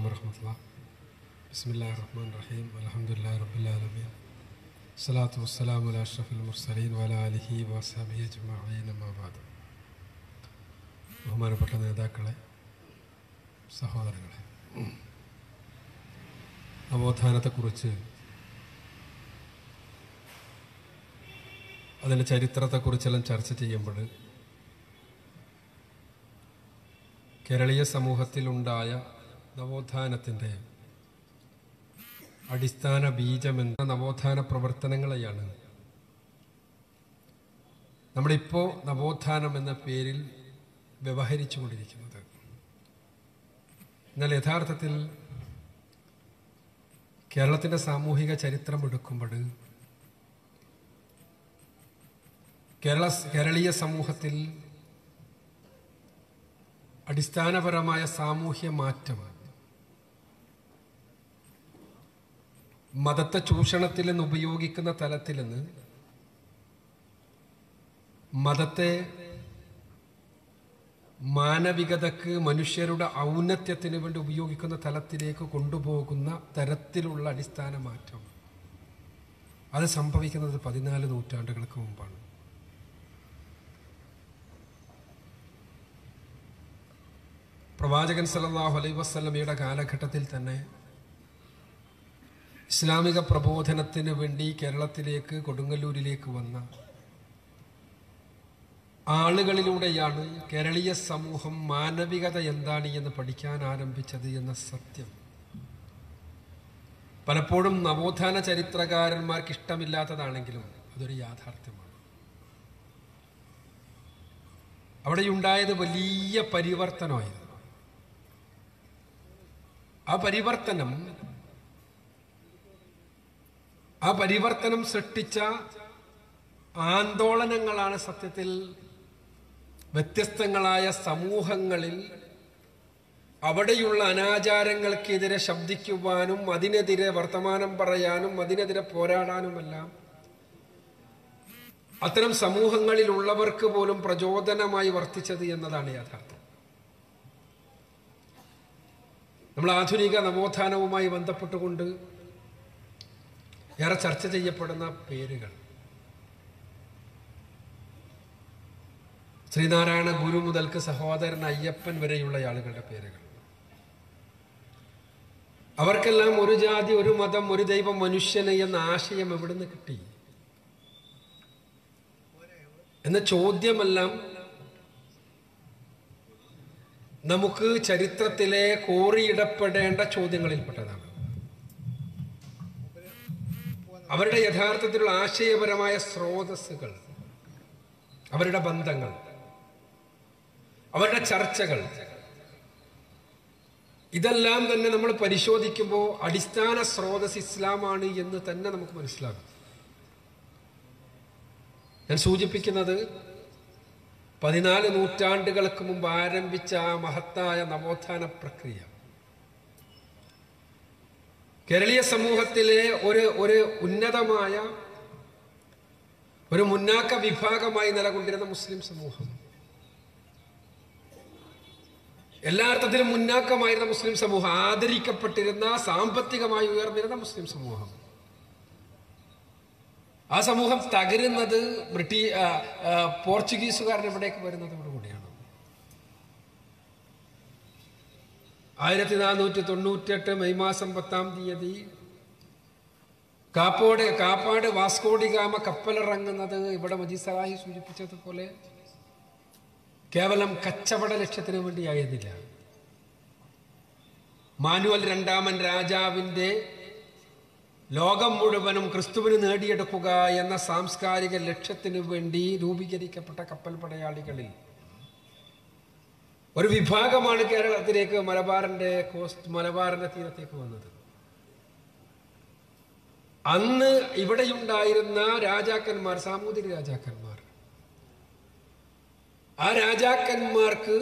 അലൈക്കും വരഹമത്തുള്ള ബിസ്മില്ലാ റഹ്മാൻ റഹീം. അലഹമുല്ലാ റബുല്ലാലമീൻ സലാത്തു വസ്സലാം അല അഷ്റഫുൽ മുർസലീൻ വല അലിഹി വസബി അജ്മീൻ അമ്മാബാദ് ബഹുമാനപ്പെട്ട നേതാക്കളെ സഹോദരങ്ങളെ നവോത്ഥാനത്തെക്കുറിച്ച് അതിന്റെ ചരിത്രത്തെക്കുറിച്ചെല്ലാം ചർച്ച ചെയ്യുമ്പോൾ കേരളീയ സമൂഹത്തിലുണ്ടായ നവോത്ഥാനത്തിന്റെ അടിസ്ഥാന ബീജമെന്ന നവോത്ഥാന പ്രവർത്തനങ്ങളെയാണ്. നമ്മളിപ്പോൾ നവോത്ഥാനം എന്ന പേരിൽ വ്യവഹരിച്ചു കൊണ്ടിരിക്കുന്നത് എന്നാൽ യഥാർത്ഥത്തിൽ കേരളത്തിന്റെ സാമൂഹിക ചരിത്രം എടുക്കുമ്പോൾ കേരള കേരളീയ സമൂഹത്തിൽ അടിസ്ഥാനപരമായ സാമൂഹ്യ മാറ്റം മതത്തെ ചൂഷണത്തിൽ നിന്ന് ഉപയോഗിക്കുന്ന തലത്തിൽ നിന്ന് മതത്തെ മാനവികതക്ക് മനുഷ്യരുടെ ഔന്നത്യത്തിന് വേണ്ടി ഉപയോഗിക്കുന്ന തലത്തിലേക്ക് കൊണ്ടുപോകുന്ന തരത്തിലുള്ള അടിസ്ഥാന മാറ്റം. അത് സംഭവിക്കുന്നത് പതിനാല് നൂറ്റാണ്ടുകൾക്ക് മുമ്പാണ്. പ്രവാചകൻ സല്ലല്ലാഹു അലൈഹി വസല്ലമയുടെ കാലഘട്ടത്തിൽ തന്നെ ഇസ്ലാമിക പ്രബോധനത്തിന് വേണ്ടി കേരളത്തിലേക്ക് കൊടുങ്ങല്ലൂരിലേക്ക് വന്ന ആളുകളിലൂടെയാണ് കേരളീയ സമൂഹം മാനവികത എന്താണ് എന്ന് പഠിക്കാൻ ആരംഭിച്ചത് എന്ന സത്യം. പലപ്പോഴും നവോത്ഥാന ചരിത്രകാരന്മാർക്ക് ഇഷ്ടമില്ലാത്തതാണെങ്കിലും അതൊരു യാഥാർത്ഥ്യമാണ്. അവിടെയുണ്ടായത് വലിയ പരിവർത്തനമായിരുന്നു. ആ പരിവർത്തനം ആ പരിവർത്തനം സൃഷ്ടിച്ച ആന്തോളനങ്ങളാണ് സത്യത്തിൽ വ്യത്യസ്തങ്ങളായ സമൂഹങ്ങളിൽ അവിടെയുള്ള അനാചാരങ്ങൾക്കെതിരെ ശബ്ദിക്കുവാനും അതിനെതിരെ വർത്തമാനം പറയാനും അതിനെതിരെ പോരാടാനുമെല്ലാം അത്തരം സമൂഹങ്ങളിലുള്ളവർക്ക് പോലും പ്രചോദനമായി വർത്തിച്ചത് എന്നതാണ് യാഥാർത്ഥ്യം. നമ്മൾ ആധുനിക നവോത്ഥാനവുമായി ബന്ധപ്പെട്ടുകൊണ്ട് ഏറെ ചർച്ച ചെയ്യപ്പെടുന്ന പേരുകൾ. ശ്രീനാരായണ ഗുരു മുതൽക്ക് സഹോദരൻ അയ്യപ്പൻ വരെയുള്ള ആളുകളുടെ പേരുകൾ. അവർക്കെല്ലാം ഒരു ജാതി ഒരു മതം ഒരു ദൈവം മനുഷ്യന് എന്ന ആശയം എവിടുന്ന് കിട്ടി? എന്ന ചോദ്യമെല്ലാം നമുക്ക് ചരിത്രത്തിലെ കോറിയിടപ്പെടേണ്ട ചോദ്യങ്ങളിൽപ്പെട്ടതാണ്. അവരുടെ യഥാർത്ഥത്തിലുള്ള ആശയപരമായ സ്രോതസ്സുകൾ അവരുടെ ബന്ധങ്ങൾ അവരുടെ ചർച്ചകൾ ഇതെല്ലാം തന്നെ നമ്മൾ പരിശോധിക്കുമ്പോൾ അടിസ്ഥാന സ്രോതസ് ഇസ്ലാമാണ് എന്ന് തന്നെ നമുക്ക് മനസ്സിലാകും. ഞാൻ സൂചിപ്പിക്കുന്നത് പതിനാല് നൂറ്റാണ്ടുകൾക്ക് മുമ്പ് ആരംഭിച്ച ആ മഹത്തായ നവോത്ഥാന പ്രക്രിയ. കേരളീയ സമൂഹത്തിലെ ഒരു ഒരു ഉന്നതമായ ഒരു മുന്നാക്ക വിഭാഗമായി നിലകൊണ്ടിരുന്ന മുസ്ലിം സമൂഹം. എല്ലാ അർത്ഥത്തിലും മുന്നാക്കമായിരുന്ന മുസ്ലിം സമൂഹം ആദരിക്കപ്പെട്ടിരുന്ന സാമ്പത്തികമായി ഉയർന്നിരുന്ന മുസ്ലിം സമൂഹം. ആ സമൂഹം തകരുന്നത് ബ്രിട്ടീഷ് പോർച്ചുഗീസുകാരൻ ഇവിടേക്ക് വരുന്നതോടുകൂടിയാണ്. ആയിരത്തി നാനൂറ്റി തൊണ്ണൂറ്റെട്ട് മെയ് മാസം പത്താം തീയതി കാപ്പോട് കാപ്പാട് വാസ്കോഡിഗാമ കപ്പലിറങ്ങുന്നത് ഇവിടെ മജീസറായി സൂചിപ്പിച്ചതുപോലെ കേവലം കച്ചവട ലക്ഷ്യത്തിന് വേണ്ടിയായിരുന്നില്ല. മാനുവൽ രണ്ടാമൻ രാജാവിന്റെ ലോകം മുഴുവനും ക്രിസ്തുവിന് നേടിയെടുക്കുക എന്ന സാംസ്കാരിക ലക്ഷ്യത്തിനു വേണ്ടി രൂപീകരിക്കപ്പെട്ട കപ്പൽ പടയാളികളിൽ ഒരു വിഭാഗമാണ് കേരളത്തിലേക്ക് മലബാറിന്റെ കോസ്റ്റ് മലബാറിന്റെ തീരത്തേക്ക് വന്നത്. അന്ന് ഇവിടെയുണ്ടായിരുന്ന രാജാക്കന്മാർ സാമൂതിരി രാജാക്കന്മാർ. ആ രാജാക്കന്മാർക്ക്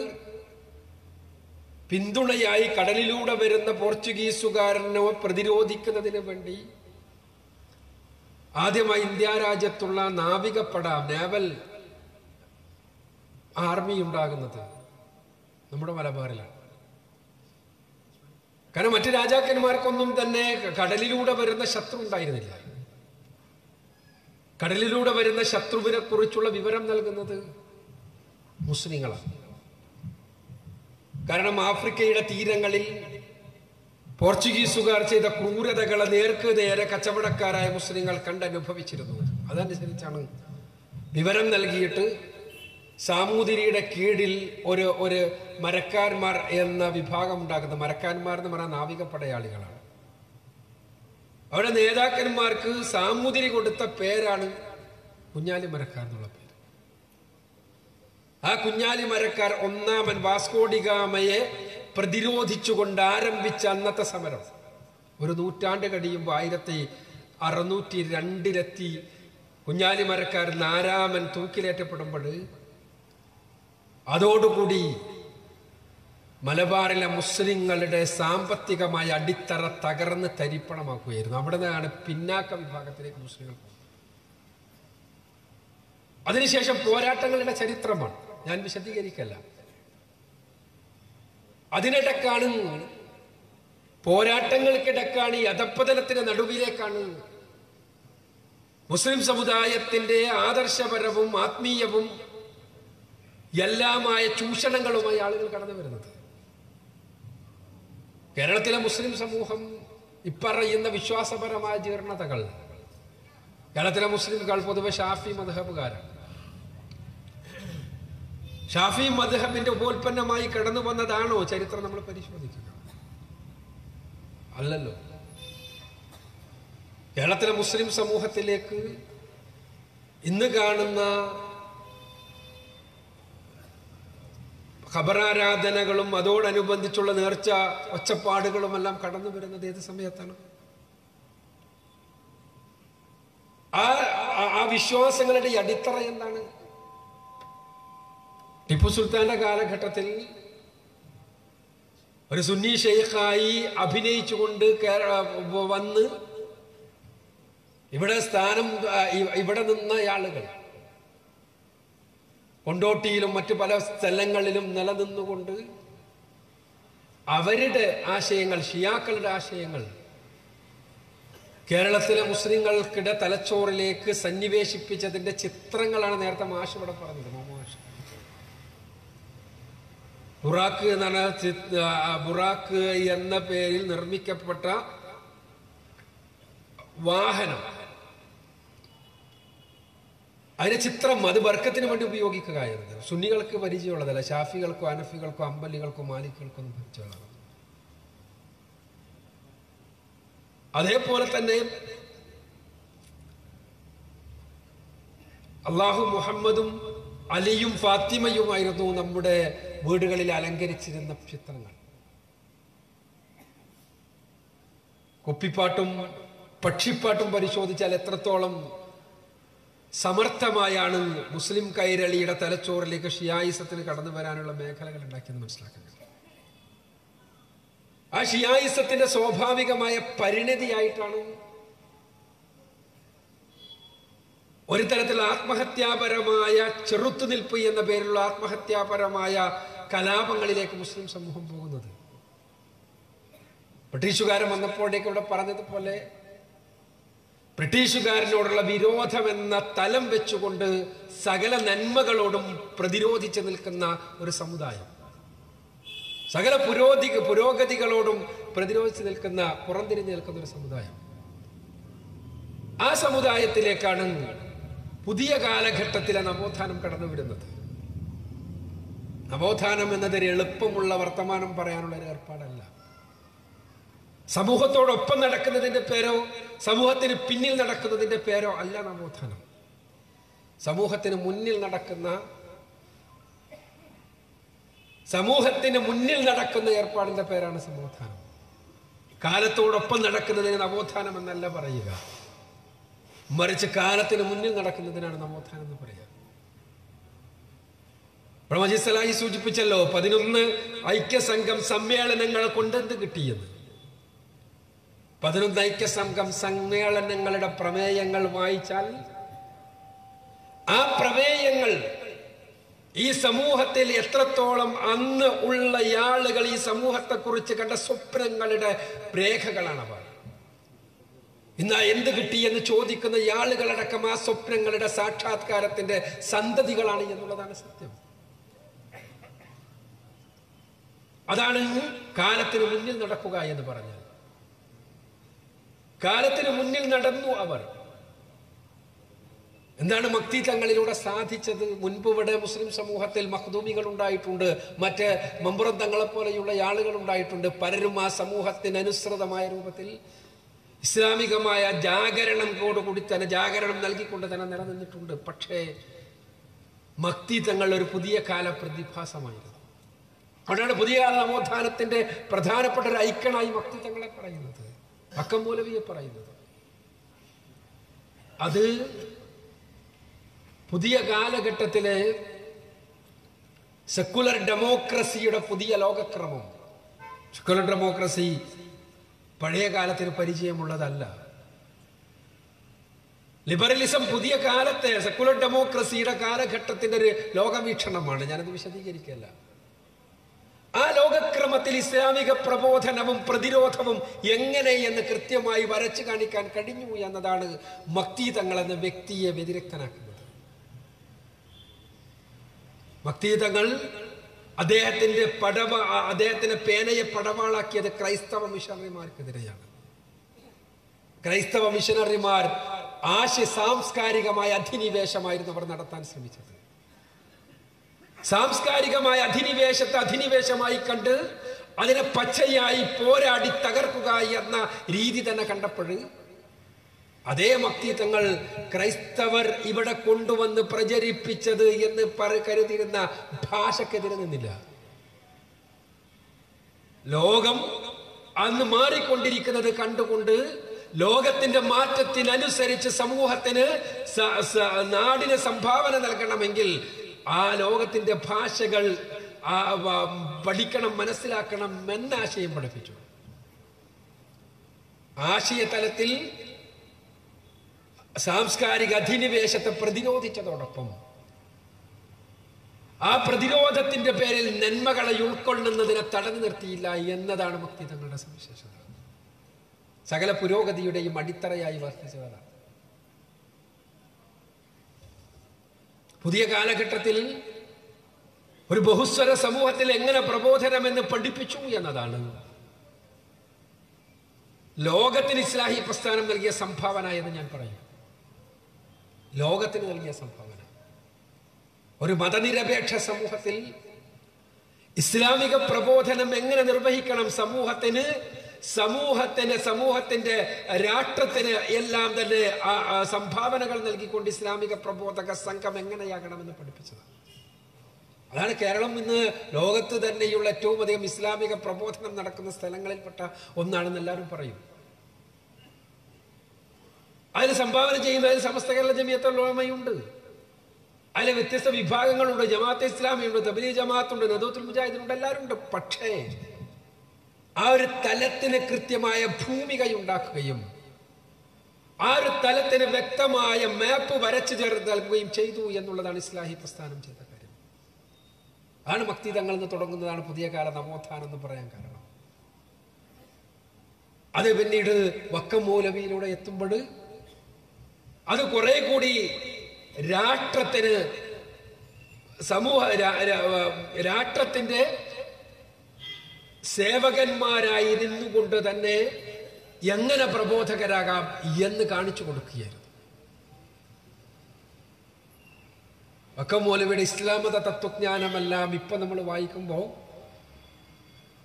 പിന്തുണയായി കടലിലൂടെ വരുന്ന പോർച്ചുഗീസുകാരനെ പ്രതിരോധിക്കുന്നതിന് വേണ്ടി ആദ്യമായി ഇന്ത്യ രാജ്യത്തുള്ള നാവികപ്പട നേവൽ ആർമി ഉണ്ടാകുന്നത്. നമ്മുടെ മലബാറിലാണ്. കാരണം മറ്റു രാജാക്കന്മാർക്കൊന്നും തന്നെ കടലിലൂടെ വരുന്ന ശത്രു ഉണ്ടായിരുന്നില്ല. കടലിലൂടെ വരുന്ന ശത്രുവിനെ കുറിച്ചുള്ള വിവരം നൽകുന്നത് മുസ്ലിങ്ങളാണ്. കാരണം ആഫ്രിക്കയുടെ തീരങ്ങളിൽ പോർച്ചുഗീസുകാർ ചെയ്ത ക്രൂരതകളെ നേർക്ക് നേരെ കച്ചവടക്കാരായ മുസ്ലിങ്ങൾ കണ്ടനുഭവിച്ചിരുന്നു. അതനുസരിച്ചാണ് വിവരം നൽകിയിട്ട് സാമൂതിരിയുടെ കീഴിൽ ഒരു ഒരു മരക്കാന്മാർ എന്ന വിഭാഗം ഉണ്ടാക്കുന്നത്. മരക്കാന്മാർ എന്ന് പറഞ്ഞാൽ നാവിക പടയാളികളാണ് അവരുടെ നേതാക്കന്മാർക്ക് സാമൂതിരി കൊടുത്ത പേരാണ് കുഞ്ഞാലി മരക്കാർ എന്നുള്ള പേര്. ആ കുഞ്ഞാലി മരക്കാർ ഒന്നാമൻ വാസ്കോഡിഗാമയെ പ്രതിരോധിച്ചുകൊണ്ട് ആരംഭിച്ച അന്നത്തെ സമരം. ഒരു നൂറ്റാണ്ട് കഴിയുമ്പോൾ ആയിരത്തി അറുന്നൂറ്റി രണ്ടിലെത്തി കുഞ്ഞാലി മരക്കാർ നാരാമൻ തൂക്കിലേറ്റപ്പെടുമ്പോൾ അതോടുകൂടി മലബാറിലെ മുസ്ലിങ്ങളുടെ സാമ്പത്തികമായ അടിത്തറ തകർന്ന് തരിപ്പണമാക്കുകയായിരുന്നു. അവിടെ നിന്നാണ് പിന്നാക്ക വിഭാഗത്തിലേക്ക് മുസ്ലിങ്ങൾ അതിനുശേഷം പോരാട്ടങ്ങളുടെ ചരിത്രമാണ്. ഞാൻ വിശദീകരിക്കല്ല. അതിനിടക്കാണ് പോരാട്ടങ്ങൾക്കിടക്കാണ് ഈ അധപ്പതനത്തിന്റെ നടുവിലേക്കാണ് മുസ്ലിം സമുദായത്തിന്റെ ആദർശപരവും ആത്മീയവും എല്ലാമായ ചൂഷണങ്ങളുമായി ആളുകൾ കടന്നു വരുന്നത്. കേരളത്തിലെ മുസ്ലിം സമൂഹം ഇപ്പറയുന്ന വിശ്വാസപരമായ ജീർണതകൾ. കേരളത്തിലെ മുസ്ലിംകൾ പൊതുവെ ഷാഫി മധബുകാരാണ് ഷാഫി മധബിന്റെ ഉപോൽപ്പന്നമായി കടന്നു വന്നതാണോ ചരിത്രം നമ്മൾ പരിശോധിക്കുക. അല്ലല്ലോ. കേരളത്തിലെ മുസ്ലിം സമൂഹത്തിലേക്ക് ഇന്ന് കാണുന്ന ഖബറാരാധനകളും അതോടനുബന്ധിച്ചുള്ള നേർച്ച ഒച്ചപ്പാടുകളും എല്ലാം കടന്നു വരുന്നത് ഏത് സമയത്താണ്? ആ ആ- വിശ്വാസങ്ങളുടെ അടിത്തറ എന്താണ്? ടിപ്പു സുൽത്താന്റെ കാലഘട്ടത്തിൽ ഒരു സുന്നി ഷെയ്ഖായി അഭിനയിച്ചുകൊണ്ട് വന്ന് ഇവിടെ സ്ഥാനം ഇവിടെ നിന്ന ആളുകൾ കൊണ്ടോട്ടിയിലും മറ്റു പല സ്ഥലങ്ങളിലും നിലനിന്നുകൊണ്ട് അവരുടെ ആശയങ്ങൾ ഷിയാക്കളുടെ ആശയങ്ങൾ കേരളത്തിലെ മുസ്ലിങ്ങൾക്കിടെ തലച്ചോറിലേക്ക് സന്നിവേശിപ്പിച്ചതിന്റെ ചിത്രങ്ങളാണ് നേരത്തെ മാഷ് ഇവിടെ പറഞ്ഞത്. മാഷ്. ബുറാക്ക് എന്നാണ് ബുറാക്ക് എന്ന പേരിൽ നിർമ്മിക്കപ്പെട്ട വാഹനം. അതിന്റെ ചിത്രം അത് ബർക്കത്തിന് വേണ്ടി ഉപയോഗിക്കുക എന്നത് സുന്നികൾക്ക് പരിചയമുള്ളതല്ല. ഷാഫികൾക്കോ അനഫികൾക്കോ അമ്പലികൾക്കോ മാലിക്കുകൾക്കോ ഒന്നും പരിചയമുള്ളതാണ്. അതേപോലെ തന്നെ അള്ളാഹു മുഹമ്മദും അലിയും ഫാത്തിമയുമായിരുന്നു നമ്മുടെ വീടുകളിൽ അലങ്കരിച്ചിരുന്ന ചിത്രങ്ങൾ. കുപ്പിപ്പാട്ടും പക്ഷിപ്പാട്ടും പരിശോധിച്ചാൽ എത്രത്തോളം സമർത്ഥമായാണ് മുസ്ലിം കൈരളിയുടെ തലച്ചോറിലേക്ക് ഷിയായിസത്തിന് കടന്നു വരാനുള്ള മേഖലകൾ ഉണ്ടാക്കിയെന്ന് മനസ്സിലാക്കുന്നത് ആ ഷിയായിസത്തിന്റെ സ്വാഭാവികമായ പരിണതിയായിട്ടാണ് ഒരു തരത്തിൽ ആത്മഹത്യാപരമായ ചെറുത്തുനിൽപ്പ് എന്ന പേരിലുള്ള ആത്മഹത്യാപരമായ കലാപങ്ങളിലേക്ക് മുസ്ലിം സമൂഹം പോകുന്നത്. ബ്രിട്ടീഷുകാരൻ വന്നപ്പോഴേക്ക് ഇവിടെ പറഞ്ഞതുപോലെ ബ്രിട്ടീഷുകാരനോടുള്ള വിരോധമെന്ന തലം വെച്ചുകൊണ്ട് സകല നന്മകളോടും പ്രതിരോധിച്ച് നിൽക്കുന്ന ഒരു സമുദായം. സകല പുരോധി പുരോഗതികളോടും പ്രതിരോധിച്ച് നിൽക്കുന്ന പുറംതിരിഞ്ഞ് നിൽക്കുന്ന ഒരു സമുദായം. ആ സമുദായത്തിലേക്കാണ് പുതിയ കാലഘട്ടത്തിലെ നവോത്ഥാനം കടന്നു വിടുന്നത് നവോത്ഥാനം എന്നതൊരു എളുപ്പമുള്ള വർത്തമാനം പറയാനുള്ള ഒരു ഏർപ്പാടല്ല. സമൂഹത്തോടൊപ്പം നടക്കുന്നതിന്റെ പേരോ സമൂഹത്തിന് പിന്നിൽ നടക്കുന്നതിന്റെ പേരോ അല്ല നവോത്ഥാനം. സമൂഹത്തിന് മുന്നിൽ നടക്കുന്ന സമൂഹത്തിന് മുന്നിൽ നടക്കുന്ന ഏർപ്പാടിന്റെ പേരാണ് സമോത്ഥാനം കാലത്തോടൊപ്പം നടക്കുന്നതിന് നവോത്ഥാനം എന്നല്ല പറയുക. മറിച്ച് കാലത്തിന് മുന്നിൽ നടക്കുന്നതിനാണ് നവോത്ഥാനം എന്ന് പറയുക. പ്രമജിസലായി സൂചിപ്പിച്ചല്ലോ പതിനൊന്ന് ഐക്യസംഘം സമ്മേളനങ്ങൾ കൊണ്ടെന്ത് കിട്ടിയെന്ന്? പതിനൊന്ന് ഐക്യസംഘം സമ്മേളനങ്ങളുടെ പ്രമേയങ്ങൾ വായിച്ചാൽ ആ പ്രമേയങ്ങൾ ഈ സമൂഹത്തിൽ എത്രത്തോളം അന്ന് ഉള്ള ആളുകൾ ഈ സമൂഹത്തെക്കുറിച്ച് കണ്ട സ്വപ്നങ്ങളുടെ രേഖകളാണ് അവർ ഇന്ന് എന്ത് കിട്ടി എന്ന് ചോദിക്കുന്ന ആളുകളടക്കം ആ സ്വപ്നങ്ങളുടെ സാക്ഷാത്കാരത്തിന്റെ സന്തതികളാണ് എന്നുള്ളതാണ് സത്യം. അതാണ് കാലത്തിന് മുന്നിൽ നടക്കുക എന്ന് പറഞ്ഞാൽ. കാലത്തിന് മുന്നിൽ നടന്നു അവർ. എന്താണ് മക്തി തങ്ങളിലൂടെ സാധിച്ചത്? മുൻപ് ഇവിടെ മുസ്ലിം സമൂഹത്തിൽ മഖ്ദൂമികൾ ഉണ്ടായിട്ടുണ്ട്. മറ്റ് മമ്പുറം തങ്ങളെ പോലെയുള്ള ആളുകൾ ഉണ്ടായിട്ടുണ്ട്. പലരും ആ സമൂഹത്തിന് അനുസൃതമായ രൂപത്തിൽ ഇസ്ലാമികമായ ജാഗരണം ജാഗരണത്തോടുകൂടി തന്നെ ജാഗരണം നൽകിക്കൊണ്ട് തന്നെ നിലനിന്നിട്ടുണ്ട്. പക്ഷേ മക്തി തങ്ങൾ ഒരു പുതിയ കാല പ്രതിഭാസമായിരുന്നു അവിടെയാണ് പുതിയ കാല നവോത്ഥാനത്തിന്റെ പ്രധാനപ്പെട്ട ഒരു ഐക്കണായി മക്തി തങ്ങളെ പറയുന്നത്. അക്കം മൗലവിയെ പറയുന്നത്. അത് പുതിയ കാലഘട്ടത്തിലെ സെക്കുലർ ഡെമോക്രസിയുടെ പുതിയ ലോകക്രമം. സെക്കുലർ ഡെമോക്രസി പഴയ കാലത്തിന് പരിചയമുള്ളതല്ല. ലിബറലിസം പുതിയ കാലത്തെ സെക്കുലർ ഡെമോക്രസിയുടെ കാലഘട്ടത്തിന്റെ ഒരു ലോകവീക്ഷണമാണ്. ഞാനത് വിശദീകരിക്കല്ല ആ ലോകക്രമത്തിൽ ഇസ്ലാമിക പ്രബോധനവും പ്രതിരോധവും എങ്ങനെ എന്ന് കൃത്യമായി വരച്ചു കാണിക്കാൻ കഴിഞ്ഞു എന്നതാണ് മക്തി തങ്ങൾ എന്ന വ്യക്തിയെ വ്യതിരക്തനാക്കുന്നത്. മക്തി തങ്ങൾ അദ്ദേഹത്തിന്റെ പടവ അദ്ദേഹത്തിന്റെ പേനയെ പടവാളാക്കിയത് ക്രൈസ്തവ മിഷണറിമാർക്കെതിരെയാണ്. ക്രൈസ്തവ മിഷണറിമാർ ആശയ സാംസ്കാരികമായ അധിനിവേശമായിരുന്നു അവർ നടത്താൻ ശ്രമിച്ചത്. സാംസ്കാരികമായ അധിനിവേശത്തെ അധിനിവേശമായി കണ്ട് അതിനെ പച്ചയായി പോരാടി തകർക്കുക എന്ന രീതി തന്നെ കണ്ടപ്പോൾ അതേ മക്തി തങ്ങൾ ക്രൈസ്തവർ ഇവിടെ കൊണ്ടുവന്ന് പ്രചരിപ്പിച്ചത് എന്ന് പറ കരുതിയിരുന്ന ഭാഷക്കെതിരെ നിന്നില്ല. ലോകം അന്ന് മാറിക്കൊണ്ടിരിക്കുന്നത് കണ്ടുകൊണ്ട് ലോകത്തിന്റെ മാറ്റത്തിനനുസരിച്ച് സമൂഹത്തിന് നാടിന് സംഭാവന നൽകണമെങ്കിൽ ആ ലോകത്തിന്റെ ഭാഷകൾ പഠിക്കണം മനസ്സിലാക്കണം എന്ന ആശയം പഠിപ്പിച്ചു. ആശയതലത്തിൽ സാംസ്കാരിക അധിനിവേശത്തെ പ്രതിരോധിച്ചതോടൊപ്പം ആ പ്രതിരോധത്തിന്റെ പേരിൽ നന്മകളെ ഉൾക്കൊള്ളുന്നതിനെ തടഞ്ഞു നിർത്തിയില്ല എന്നതാണ് മുക്തി തങ്ങളുടെ സവിശേഷത. സകല പുരോഗതിയുടെയും അടിത്തറയായി വർത്തിച്ചതാണ്. പുതിയ കാലഘട്ടത്തിൽ ഒരു ബഹുസ്വര സമൂഹത്തിൽ എങ്ങനെ പ്രബോധനമെന്ന് പഠിപ്പിച്ചു എന്നതാണ്. ലോകത്തിന് ഇസ്ലാഹി പ്രസ്ഥാനം നൽകിയ സംഭാവന എന്ന് ഞാൻ പറയും ലോകത്തിന് നൽകിയ സംഭാവന. ഒരു മതനിരപേക്ഷ സമൂഹത്തിൽ ഇസ്ലാമിക പ്രബോധനം എങ്ങനെ നിർവഹിക്കണം സമൂഹത്തിന് സമൂഹത്തിന് സമൂഹത്തിന്റെ രാഷ്ട്രത്തിന് എല്ലാം തന്നെ സംഭാവനകൾ നൽകിക്കൊണ്ട് ഇസ്ലാമിക പ്രബോധക സംഘം എങ്ങനെയാകണമെന്ന് പഠിപ്പിച്ചത്? അതാണ് കേരളം ഇന്ന് ലോകത്ത് തന്നെയുള്ള ഏറ്റവും അധികം ഇസ്ലാമിക പ്രബോധനം നടക്കുന്ന സ്ഥലങ്ങളിൽപ്പെട്ട ഒന്നാണെന്ന് എല്ലാവരും പറയും. അതിന് സംഭാവന ചെയ്യുന്നതിൽ സമസ്ത കേരള ജമിയത്തുള്ളമയുണ്ട് അതിൽ വ്യത്യസ്ത വിഭാഗങ്ങളുണ്ട്. ജമാഅത്ത് ഇസ്ലാമിയുണ്ട് തബലി ജമാഅത്തുണ്ട് നദൂത്തുൽ മുജാഹിദിനുണ്ട് എല്ലാവരും ഉണ്ട് പക്ഷേ ആ ഒരു തലത്തിന് കൃത്യമായ ഭൂമിക ഉണ്ടാക്കുകയും ആ ഒരു തലത്തിന് വ്യക്തമായ മാപ്പ് വരച്ചു ചേർത്ത് നൽകുകയും ചെയ്തു എന്നുള്ളതാണ് ഇസ്ലാഹി പ്രസ്ഥാനം ചെയ്ത കാര്യം. ആണ് ഭക്തി തങ്ങളിൽ നിന്ന് തുടങ്ങുന്നതാണ് പുതിയ കാല നവോത്ഥാനം എന്ന് പറയാൻ കാരണം. അത് പിന്നീട് വക്കം മൂലവിയിലൂടെ എത്തുമ്പോൾ അത് കുറെ കൂടി രാഷ്ട്രത്തിന് സമൂഹ രാഷ്ട്രത്തിന്റെ സേവകന്മാരായി കൊണ്ട് തന്നെ എങ്ങനെ പ്രബോധകരാകാം എന്ന് കാണിച്ചു കൊടുക്കുകയായിരുന്നു. വക്കമൗലവിയുടെ ഇസ്ലാമത തത്വജ്ഞാനമെല്ലാം ഇപ്പൊ നമ്മൾ വായിക്കുമ്പോൾ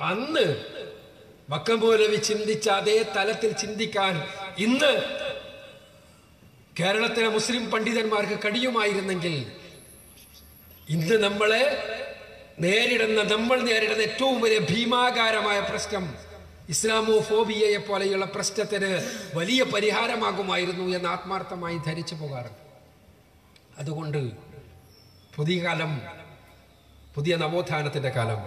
അന്ന് വക്കമൗലവി ചിന്തിച്ച അതേ തലത്തിൽ ചിന്തിക്കാൻ ഇന്ന് കേരളത്തിലെ മുസ്ലിം പണ്ഡിതന്മാർക്ക് കഴിയുമായിരുന്നെങ്കിൽ ഇന്ന് നമ്മളെ നേരിടുന്ന നമ്മൾ നേരിടുന്ന ഏറ്റവും വലിയ ഭീമാകാരമായ പ്രശ്നം ഇസ്ലാമോ ഫോബിയയെ പോലെയുള്ള പ്രശ്നത്തിന് വലിയ പരിഹാരമാകുമായിരുന്നു എന്ന് ആത്മാർത്ഥമായി ധരിച്ചു പോകാറുണ്ട്. അതുകൊണ്ട് പുതിയ കാലം പുതിയ നവോത്ഥാനത്തിന്റെ കാലം.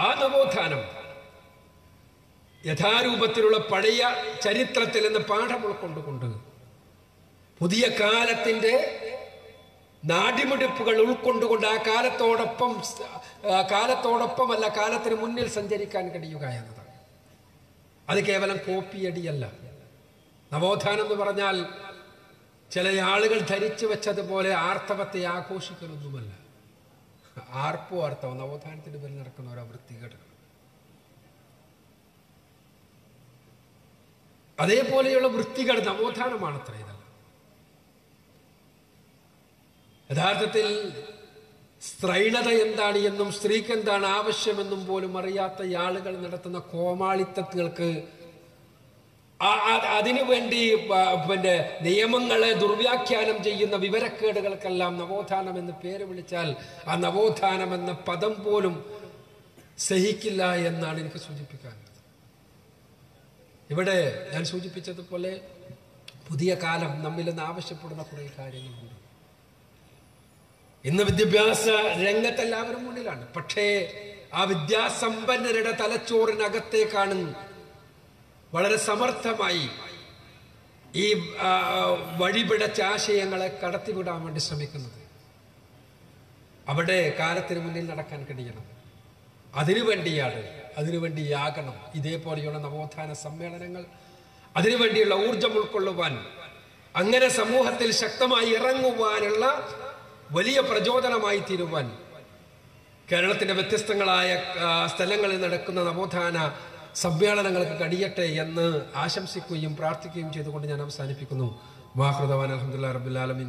ആ നവോത്ഥാനം യഥാരൂപത്തിലുള്ള പഴയ ചരിത്രത്തിൽ നിന്ന് പാഠം ഉൾക്കൊണ്ടുകൊണ്ട് പുതിയ കാലത്തിന്റെ നാടിമിടിപ്പുകൾ ഉൾക്കൊണ്ടുകൊണ്ട് ആ കാലത്തോടൊപ്പം സ്- ആ കാലത്തോടൊപ്പം അല്ല കാലത്തിന് മുന്നിൽ സഞ്ചരിക്കാൻ കഴിയുക എന്നതാണ്. അത് കേവലം കോപ്പിയടിയല്ല. നവോത്ഥാനം എന്ന് പറഞ്ഞാൽ ചില ആളുകൾ ധരിച്ചു വെച്ചതുപോലെ ആർത്തവത്തെ ആഘോഷിക്കലൊന്നുമല്ല. ആർപ്പോ ആർത്തവം നവോത്ഥാനത്തിന്റെ പേരിൽ നടക്കുന്ന ഓരോ വൃത്തികേടുകൾ. അതേപോലെയുള്ള വൃത്തികൾ നവോത്ഥാനമാണ് അത്ര ഇതല്ല യഥാർത്ഥത്തിൽ സ്ത്രൈണത എന്താണ് എന്നും സ്ത്രീക്ക് എന്താണ് ആവശ്യമെന്നും പോലും അറിയാത്ത ആളുകൾ നടത്തുന്ന കോമാളിത്തങ്ങൾക്ക് അതിനു വേണ്ടി പിന്നെ നിയമങ്ങളെ ദുർവ്യാഖ്യാനം ചെയ്യുന്ന വിവരക്കേടുകൾക്കെല്ലാം നവോത്ഥാനം എന്ന് പേര് വിളിച്ചാൽ ആ നവോത്ഥാനം എന്ന പദം പോലും സഹിക്കില്ല എന്നാണ് എനിക്ക് സൂചിപ്പിക്കാനുള്ളത്. ഇവിടെ ഞാൻ സൂചിപ്പിച്ചതുപോലെ പുതിയ കാലം നമ്മിൽ നിന്ന് ആവശ്യപ്പെടുന്ന കുറേ കാര്യങ്ങളുണ്ട്. ഇന്ന് വിദ്യാഭ്യാസ രംഗത്ത് എല്ലാവരും മുന്നിലാണ്. പക്ഷേ ആ വിദ്യാസമ്പന്നരുടെ തലച്ചോറിനകത്തേക്കാണ് വളരെ സമർത്ഥമായി ഈ വഴിപിടച്ച ആശയങ്ങളെ കടത്തിവിടാൻ വേണ്ടി ശ്രമിക്കുന്നത്. അവിടെ കാലത്തിന് മുന്നിൽ നടക്കാൻ കഴിയണം. അതിനുവേണ്ടിയാണ് അതിനുവേണ്ടിയാകണം ഇതേപോലെയുള്ള നവോത്ഥാന സമ്മേളനങ്ങൾ അതിനുവേണ്ടിയുള്ള ഊർജം ഉൾക്കൊള്ളുവാൻ അങ്ങനെ സമൂഹത്തിൽ ശക്തമായി ഇറങ്ങുവാനുള്ള വലിയ പ്രചോദനമായി തീരുവാൻ കേരളത്തിന്റെ വ്യത്യസ്തങ്ങളായ സ്ഥലങ്ങളിൽ നടക്കുന്ന നവോത്ഥാന സമ്മേളനങ്ങൾക്ക് കഴിയട്ടെ എന്ന് ആശംസിക്കുകയും പ്രാർത്ഥിക്കുകയും ചെയ്തുകൊണ്ട് ഞാൻ അവസാനിപ്പിക്കുന്നു. വാഹൃദവാൻ അലഹമുല്ലാ റബുലാലമിൻ